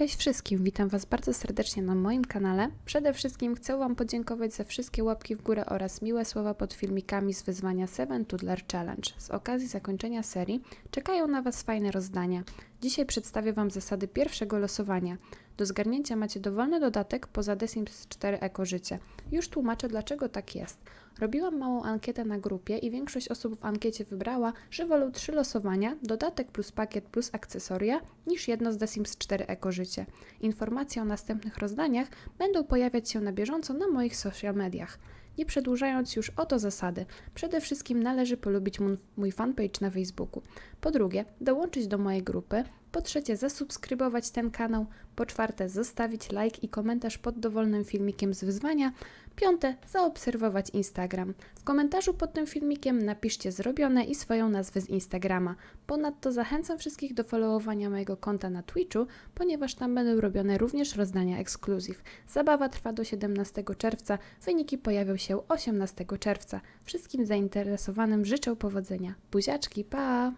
Cześć wszystkim, witam Was bardzo serdecznie na moim kanale. Przede wszystkim chcę Wam podziękować za wszystkie łapki w górę oraz miłe słowa pod filmikami z wyzwania 7 Toddler Challenge. Z okazji zakończenia serii czekają na Was fajne rozdania. Dzisiaj przedstawię Wam zasady pierwszego losowania. Do zgarnięcia macie dowolny dodatek poza The Sims 4 Eko Życie. Już tłumaczę dlaczego tak jest. Robiłam małą ankietę na grupie i większość osób w ankiecie wybrała, że wolą trzy losowania, dodatek plus pakiet plus akcesoria, niż jedno z The Sims 4 Eko Życie. Informacje o następnych rozdaniach będą pojawiać się na bieżąco na moich social mediach. Nie przedłużając już, oto zasady. Przede wszystkim należy polubić mój, fanpage na Facebooku. Po drugie, dołączyć do mojej grupy. Po trzecie, zasubskrybować ten kanał. Po czwarte, zostawić like i komentarz pod dowolnym filmikiem z wyzwania. Piąte, zaobserwować Instagram. W komentarzu pod tym filmikiem napiszcie zrobione i swoją nazwę z Instagrama. Ponadto zachęcam wszystkich do followowania mojego konta na Twitchu, ponieważ tam będą robione również rozdania ekskluzyw. Zabawa trwa do 17 czerwca, wyniki pojawią się 18 czerwca. Wszystkim zainteresowanym życzę powodzenia. Buziaczki, pa!